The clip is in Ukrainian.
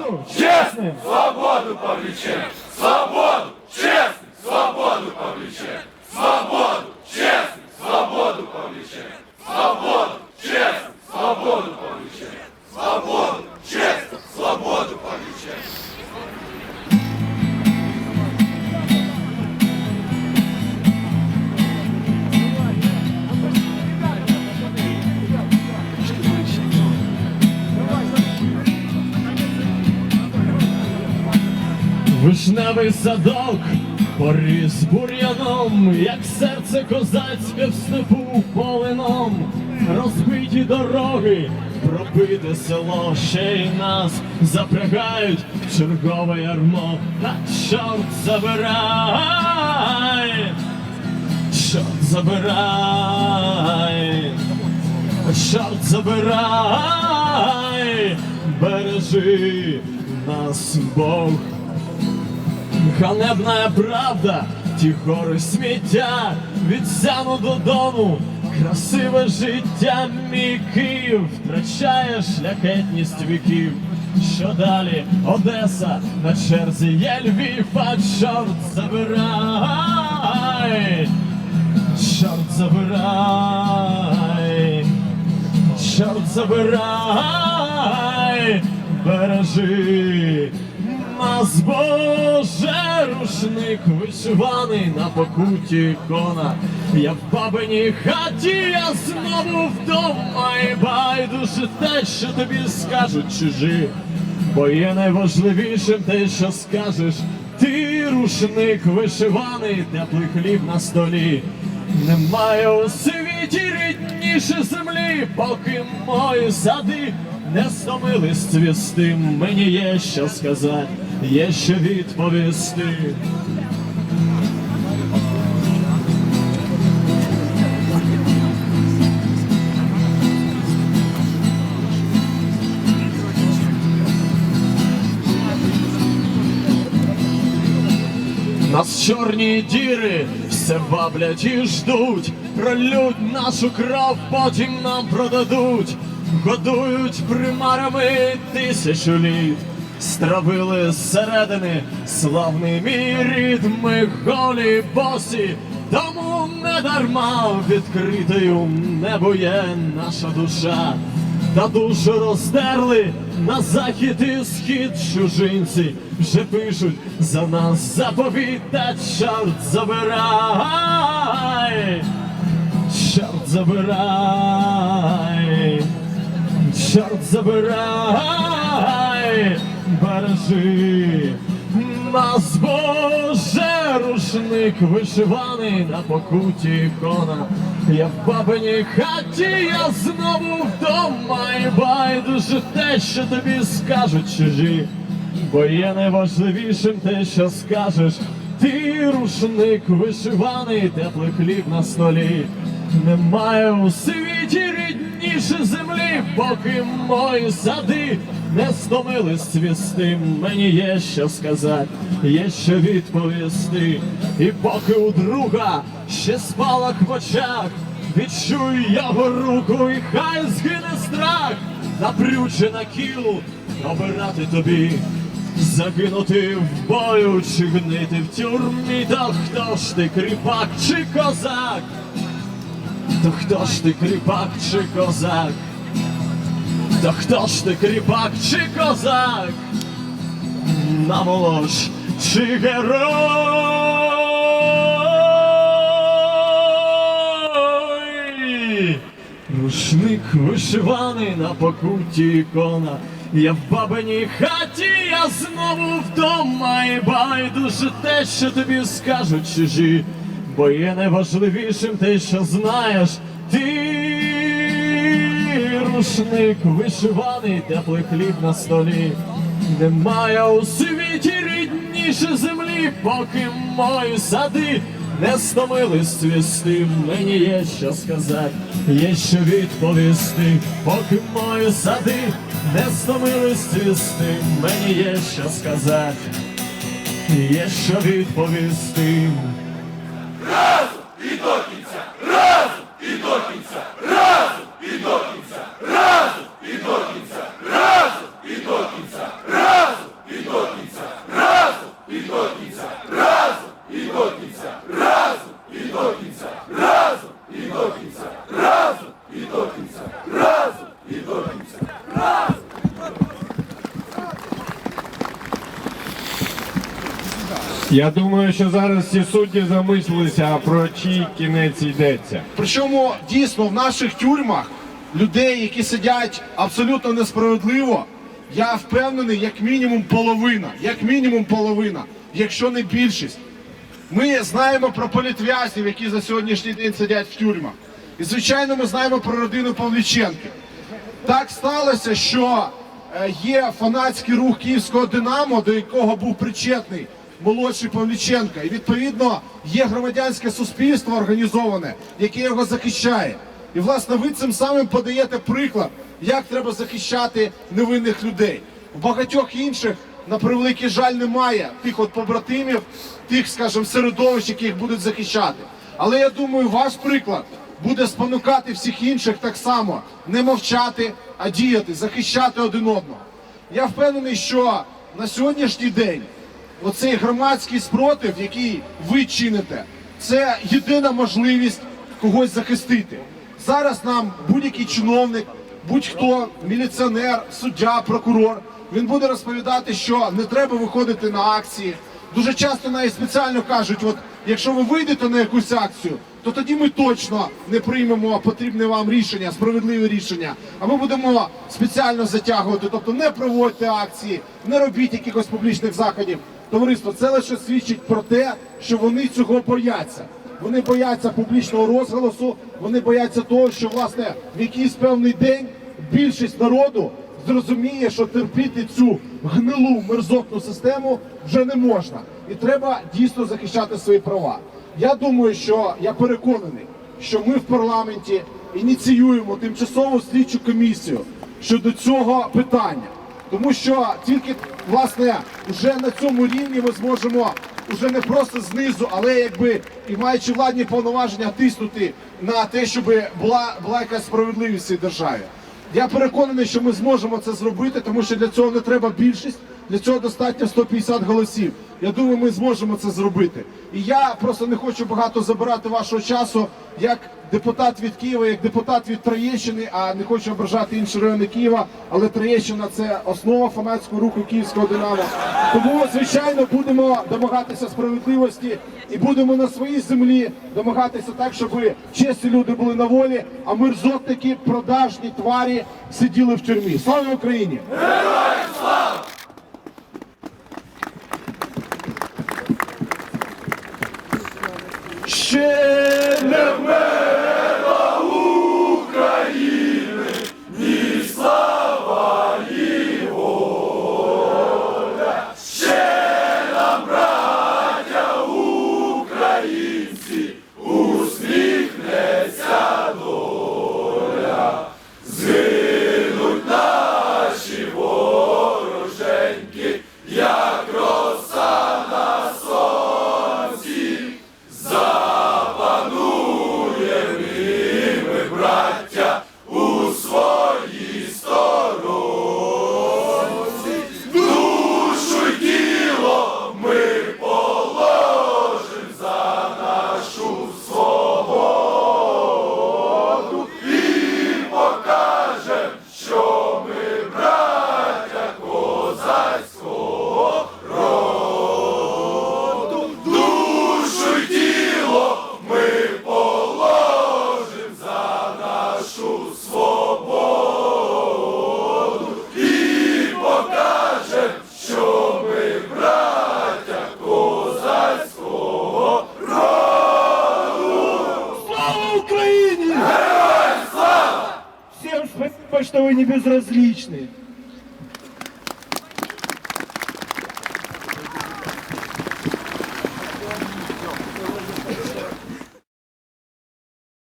свободу чесним! Свободу повлечем! Свободу! Честных! Свободу повлечем! Свободу! Честных! Свободу повлечем! Свободу! Честных! Свободу повлечем! Свободу! Честных! Свободу Вишневий садок поріс бур'яном, як серце козацьке в степу полином, розбиті дороги, пробите село, ще й нас запрягають в чергове ярмо, та чорт забирай, чорт забирай, чорт забирай, бережи нас Бог. Ганебна правда, ті гори сміття, від сяну додому, красиве життя, мій Київ втрачає шляхетність віків. Що далі? Одеса, на черзі є Львів, а чорт забирай, чорт забирай, чорт забирай, бережи нас, Боже, рушник вишиваний на покуті ікона. Я в бабиній хаті, я знову вдома, і байдуже те, що тобі скажуть чужі. Бо є найважливішим те, що скажеш. Ти рушник вишиваний, теплий хліб на столі. Немає у світі рідніше землі, поки мої сади не стомились цвісти. Мені є що сказати, є що відповісти. Нас чорні діри все баблять і ждуть, пролють нашу кров, потім нам продадуть, годують примарами тисячу літ, стравили зсередини славний мій рід, голі босі, тому не дарма відкритою небо є наша душа. Та душу роздерли на захід і схід чужинці, вже пишуть за нас заповідь, та чорт забирай, чорт забирай, чорт забирай, бережи нас, Боже, рушник вишиваний на покуті ікона. Я в бабиній хаті, я знову вдома, і байдуже те, що тобі скажуть чужі. Бо є найважливішим те, що скажеш. Ти рушник вишиваний, теплий хліб на столі. Немає у світі рідніше землі, поки мої сади не стомились цвісти. Мені є що сказати, є що відповісти. І поки у друга ще спалах в очах, відчуй його руку, і хай згине страх, напрючена кіл обирати тобі. Загинути в бою чи гнити в тюрмі, та хто ж ти кріпак чи козак? То хто ж ти кріпак чи козак? То хто ж ти кріпак чи козак? Наволоч чи герой? Рушник вишиваний на покуті ікона. Я в бабиній хаті, я знову вдома, і байдуже те, що тобі скажуть чужі, бо є найважливішим те, що знаєш ти. Рушник вишиваний, теплий хліб на столі. Немає у світі рідніше землі, поки мої сади не стомились цвісти. Мені є що сказати, є що відповісти, поки мої сади не стомились цвісти. Мені є що сказати, є що відповісти. І до кінця! Разом! І до кінця! Разом! І до кінця! Разом! І до кінця! Разом! І до кінця! Разом! кінця, разом і до кінця, разом і до кінця. Я думаю, що зараз всі судді замислилися, а про чий кінець йдеться. Причому дійсно в наших тюрмах людей, які сидять абсолютно несправедливо, я впевнений, як мінімум половина, як мінімум половина, якщо не більшість. Ми знаємо про політв'язнів, які за сьогоднішній день сидять в тюрмах. І звичайно, ми знаємо про родину Павліченки. Так сталося, що е, є фанатський рух київського Динамо, до якого був причетний молодший Павліченка. І відповідно є громадянське суспільство організоване, яке його захищає. І власне ви цим самим подаєте приклад, як треба захищати невинних людей. В багатьох інших, на превеликий жаль, немає тих от побратимів, тих, скажімо, середовищ, які будуть захищати. Але я думаю, ваш приклад буде спонукати всіх інших так само не мовчати, а діяти, захищати один одного. Я впевнений, що на сьогоднішній день оцей громадський спротив, який ви чините, це єдина можливість когось захистити. Зараз нам будь-який чиновник, будь-хто, міліціонер, суддя, прокурор, він буде розповідати, що не треба виходити на акції. Дуже часто навіть спеціально кажуть, от якщо ви вийдете на якусь акцію, то тоді ми точно не приймемо потрібне вам рішення, справедливе рішення. А ми будемо спеціально затягувати. Тобто не проводьте акції, не робіть якихось публічних заходів. Товариство, це лише свідчить про те, що вони цього бояться. Вони бояться публічного розголосу, вони бояться того, що власне в якийсь певний день більшість народу зрозуміє, що терпіти цю гнилу мерзотну систему вже не можна, і треба дійсно захищати свої права. Я думаю, що я переконаний, що ми в парламенті ініціюємо тимчасову слідчу комісію щодо цього питання, тому що тільки власне вже на цьому рівні ми зможемо уже не просто знизу, але якби і маючи владні повноваження тиснути на те, щоб була, була якась справедливість в цій державі. Я переконаний, що ми зможемо це зробити, тому що для цього не треба більшість, для цього достатньо 150 голосів. Я думаю, ми зможемо це зробити. І я просто не хочу багато забирати вашого часу як депутат від Києва, як депутат від Троєщини, а не хочу ображати інші райони Києва. Але Троєщина це основа фанатського руху київського Динамо. Тому, звичайно, будемо домагатися справедливості і будемо на своїй землі домагатися так, щоб чесні люди були на волі, а мерзотники, продажні тварі сиділи в тюрмі. Слава Україні! Ще что вы не безразличны.